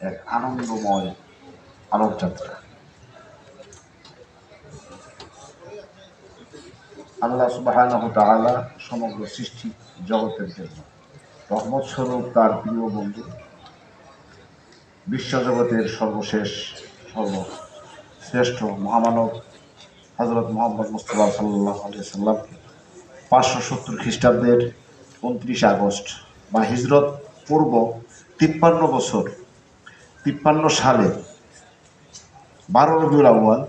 এক আনন্দময় আলোকযাত্রা। আল্লাহ তাআলা সমগ্র সৃষ্টি জগতের জন্য রহমত স্বরূপ তার প্রিয় বন্ধু বিশ্বজগতের সর্বশেষ, সর্বশ্রেষ্ঠ মহামানব হজরত মোহাম্মদ মুস্তফা সাল্লাহ আলিয়া সাল্লামকে পাঁচশো সত্তর খ্রিস্টাব্দের উনত্রিশে আগস্ট বা হিজরত পূর্ব তিপ্পান্ন বছর তিপ্পান্ন সালে বারো রবিউল আউ্য়াল,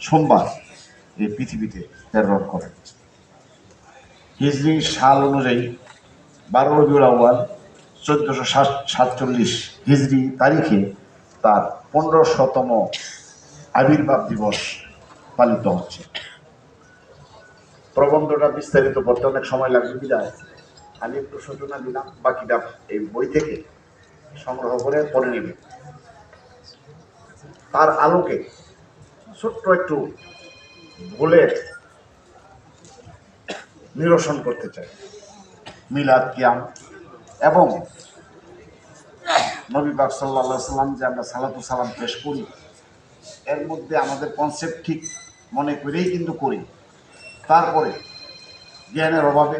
সোমবার এই পৃথিবীতে প্রেরণ করেন হিজরি সাল অনুযায়ী বারো রবিউল আউ্য়াল, চোদ্দশো সাত, সাতচল্লিশ হিজরি তারিখে তার পনেরো শতম আবির্ভাব দিবস পালিত হচ্ছে। প্রবন্ধটা বিস্তারিত করতে অনেক সময় লাগবে, বিদায়। আমি একটু সূচনা দিলাম, বাকিটা এই বই থেকে সংগ্রহ করে পড়ে নেবে। তার আলোকে ছোট্ট একটু ভুলের নিরসন করতে চাই। মিলাদ কিয়াম এবং নবী পাক সাল্লাহ সাল্লাম যে আমরা সালাতু সালাম পেশ করি, এর মধ্যে আমাদের কনসেপ্ট ঠিক মনে করেই কিন্তু করি। তারপরে জ্ঞানের অভাবে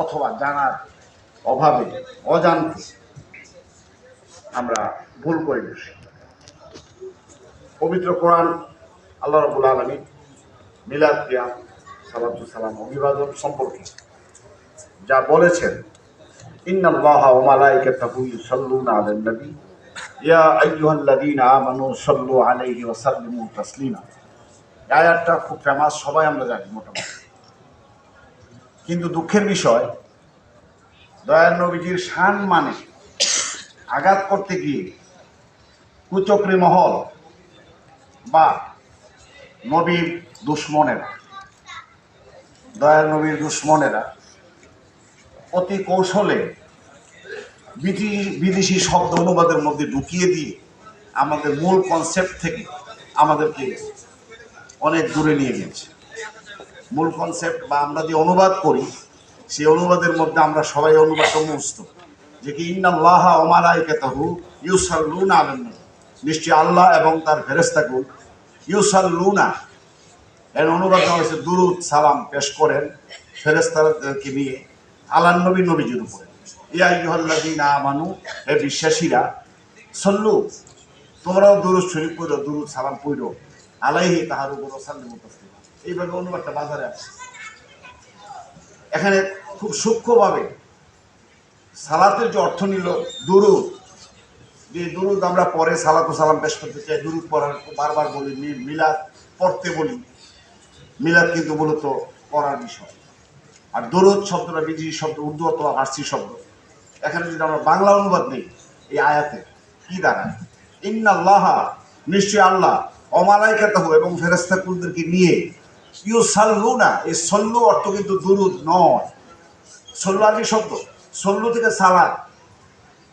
অথবা জানার অভাবে, অজান্তে আমরা ভুল করে বসি পবিত্র কোরআন, আল্লাহ রবুল আলমী মিলাদ কিয়াম সালাতু সালাম অভিবাদন সম্পর্কে যা বলেছেন, ইন্নাল্লাহ ওয়া মালাইকাতাহু ইউসাল্লুনা আলান নবী। ইয়া আইয়ুহাল্লাযীনা আমানু সাল্লু আলাইহি ওয়া সাল্লিমু তাসলিমা। আয়াতটা খুব ফেমাস সবাই আমরা জানি মোটামুটি। কিন্তু দুঃখের বিষয়, দয়াল নবীজির শান মানে আঘাত করতে গিয়ে কুচক্রি মহল বা নবীর দুশ্মনেরা, দয়াল নবীর দুশ্মনেরা অতি কৌশলে বিদেশি শব্দ অনুবাদের মধ্যে ঢুকিয়ে দিয়ে আমাদের মূল কনসেপ্ট থেকে আমাদেরকে অনেক দূরে নিয়ে গেছে। মূল কনসেপ্ট বা আমরা যে অনুবাদ করি, সেই অনুবাদের মধ্যে আমরা সবাই অনুবাদ সমস্ত। যে কি ইন্নাল্লাহ ওমালাইকাতাহু ইউসাল্লুনা আলান নবী। নিশ্চয়ই আল্লাহ এবং তার ফেরেশতাকুল ইউসাল্লুনা, এর অনুবাদ হয়েছে, দুরুদ, সালাম পেশ করেন ফেরেস্তাদেরকে নিয়ে? আলান নবী, নবীজির উপরে। ইয়া ইহল্লাদিনা আমানু, হে বিশ্বাসীরা, সল্লু, তোমরাও দুরুদ শরীফ পড়ো, দুরুদ, সালাম পড়ো। আলাইহি তাহার উপর সাল্লিমু তাসলিমা। এইভাবে অনুবাদটা বাজারে আছে এখানে খুব সূক্ষ্মভাবে সালাতের যে অর্থ নিল, দুরুদ। যে দুরুদ আমরা পরে সালাতু সালাম পেশ করতে চাই। দুরুদ পড়ার বারবার বলি মিলাদ পড়তে বলি। মিলাদ কিন্তু মূলত পড়ার বিষয়। আর দরুদ শব্দটা বিদেশি শব্দ, উর্দু অথবা ফার্সি শব্দ। এখানে যদি আমরা বাংলা অনুবাদ নেই, এই আয়াতে কি দাঁড়ায়? ইন্নাল্লাহ নিশ্চয় আল্লাহ, অমালাইকাতাহ এবং ফেরেস্তা কুলদেরকে নিয়ে ইউ সাল্লু না এই সল্লু অর্থ কিন্তু দুরুদ নয়। সল্লু আরবি শব্দ। সল্লু থেকে সালাদ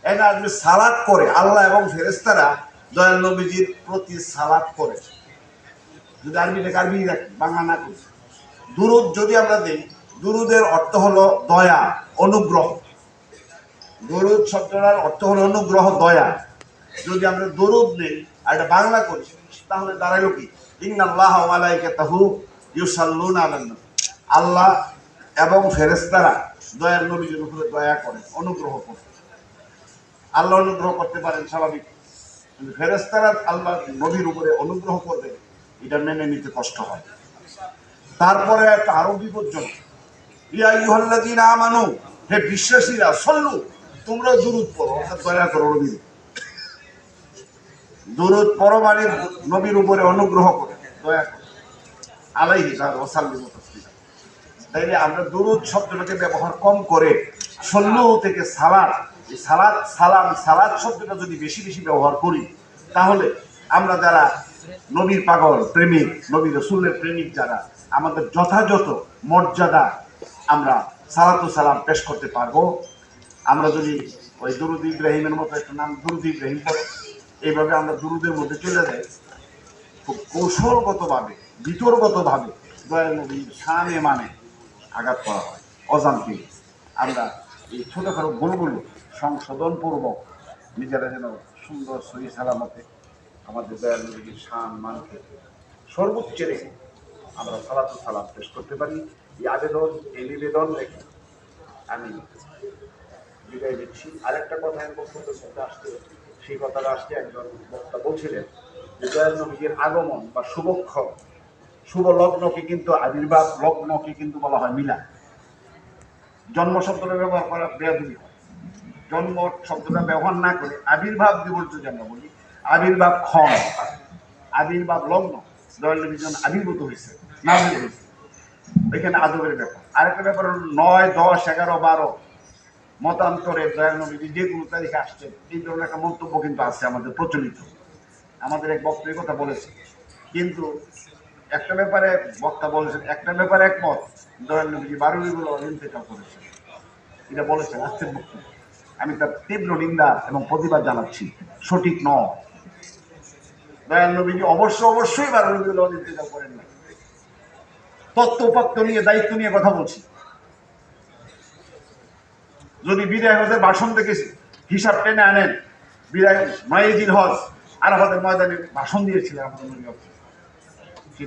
এখানে আসবে সালাদ করে, আল্লাহ এবং ফেরেস্তারা দয়াল নবীজির প্রতি সালাদ করে। যদি আরবি লেখা আরবি রাখি, বাংলা না করি। দুরুদ যদি আমরা দিই, দুরুদের অর্থ হলো দয়া, অনুগ্রহ। দরুদ শব্দটার অর্থ হলো অনুগ্রহ, দয়া। যদি আমরা দরুদ নেই আর এটা বাংলা করি, তাহলে দাঁড়াইলো কি? ইন্নাল্লাহ ওয়ালাইকাতাহু ইউসাল্লুনা আলান নবী আল্লাহ এবং ফেরেশতারা দয়ার নবীর উপরে দয়া করে, অনুগ্রহ করে। আল্লাহ অনুগ্রহ করতে পারেন, স্বাভাবিক। কিন্তু ফেরেশতারা আল্লাহ নবীর উপরে অনুগ্রহ করবে, এটা মেনে নিতে কষ্ট হয়। তারপরে একটা আরও বিপজ্জনক। ইয়া ইউহাল্লাযীনা আমানু, হে বিশ্বাসীরা, সল্লু, তোমরা দুরুদ পড়ো, অর্থাৎ দয়া করো নবীর দুরুদ পড়ো মানে নবীর উপরে অনুগ্রহ করে, দয়া করো। আলাইহি তার ওসাল্লিম তাইলে আমরা দুরুদ শব্দটাকে ব্যবহার কম করে সল্লু থেকে সালাদ সালাদ সালাম সালাদ শব্দটা যদি বেশি বেশি ব্যবহার করি, তাহলে আমরা যারা নবীর পাগল, প্রেমিক, নবী রসুলের প্রেমিক যারা, আমাদের যথাযথ মর্যাদা আমরা সালাতু সালাম পেশ করতে পারব। আমরা যদি ওই দুরুদ ইব্রাহিমের মতো একটা নাম, দুরুদ ইব্রাহিম পড়ো এইভাবে আমরা দুরুদের মধ্যে চলে যাই। খুব কৌশলগতভাবে বিতর্কতভাবে দয়াল নবীর সামনে মানে আঘাত করা হয়। অজান্তে আমরা এই ছোটোখাটো ভুলগুলো সংশোধনপূর্বক নিজেরা যেন সুন্দর, সহি সালামতে আমাদের দয়াল নবীর শান মানকে সর্বোচ্চ রেখে আমরা সালাতু সালাম পেশ করতে পারি। এই আবেদন, এই নিবেদন রেখে আমি বিদায় দিচ্ছি আরেকটা কথা আমি বক্তব্যের মধ্যে আসতে, সেই কথাটা আসতে একজন বক্তা বলছিলেন যে দয়াল নবীর আগমন বা শুভক্ষণ শুভ লগ্নকে কিন্তু আবির্ভাব, লগ্নকে কিন্তু বলা হয় মিলা জন্ম শব্দটা ব্যবহার করা বেয়াদুলি হয়। জন্ম শব্দটা ব্যবহার না করে আবির্ভাব দিবস আমরা বলি। আবির্ভাব ক্ষণ। আবির্ভাব লগ্ন। দয়াল আবির্ভূত হয়েছে হয়েছে। এখানে আদবের ব্যাপার। আরেকটা ব্যাপার হলো নয়, দশ, এগারো, বারো। মতান্তরে দয়াল নবী যে কোনো তারিখে আসছেন। এই ধরনের একটা মন্তব্য কিন্তু আছে আমাদের প্রচলিত। আমাদের এক বক্তব্য কথা বলেছে। কিন্তু একটা ব্যাপারে বক্তা বলেছেন, একটা ব্যাপারে একমত। দয়াল করেছেন। এটা বলেছেন আজকের বক্তব্য আমি তার তীব্র নিন্দা এবং প্রতিবাদ জানাচ্ছি। সঠিক নয়। দয়াল অবশ্য অবশ্যই বারুইগুলো ইন্তেকাল করেন না তত্ত্ব নিয়ে, দায়িত্ব নিয়ে কথা বলছি। যদি বিদায় হজের ভাষণ থেকে হিসাব টেনে আনেন, বিদায় নয়েজির হজ, আরাফাতের ময়দানে ভাষণ দিয়েছিলেন আমাদের নবী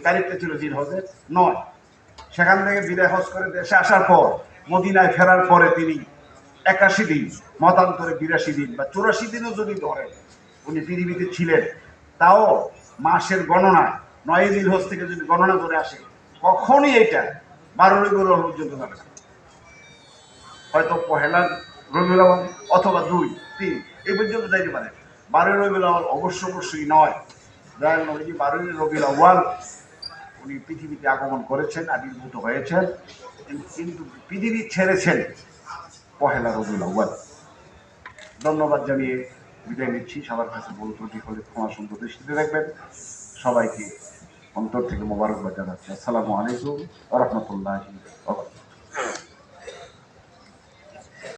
তারিখটা ছিল জির হজের নয়। সেখান থেকে বিদায় হজ করে দেশে আসার পর, মদিনায় ফেরার পরে তিনি একাশি দিন, মতান্তরে বিরাশি দিন বা চুরাশি দিনও যদি ধরেন, উনি পৃথিবীতে ছিলেন, তাও মাসের গণনায়, নয় দিন হজ থেকে যদি গণনা করে আসে, কখনই এটা বারো রবিউল পর্যন্ত যাবে না। হয়তো পহেলা রবিউল অথবা দুই, তিন, এই পর্যন্ত যাইতে পারে। বারোই রবিউল অবশ্য অবশ্যই নয়। দয়াল নবীজি বারোই রবিউল আউয়াল উনি পৃথিবীতে আগমন করেছেন, আবির্ভূত হয়েছেন, কিন্তু- পৃথিবী ছেড়েছেন পহেলা রবিউল আউয়াল। ধন্যবাদ জানিয়ে বিদায় নিচ্ছি। সবার কাছে বল ত্রুটি হলে ক্ষমা সুন্দর দৃষ্টিতে রাখবেন সবাইকে অন্তর থেকে মোবারকবাদ জানাচ্ছি। আসসালামু আলাইকুম রহমতুল্লাহ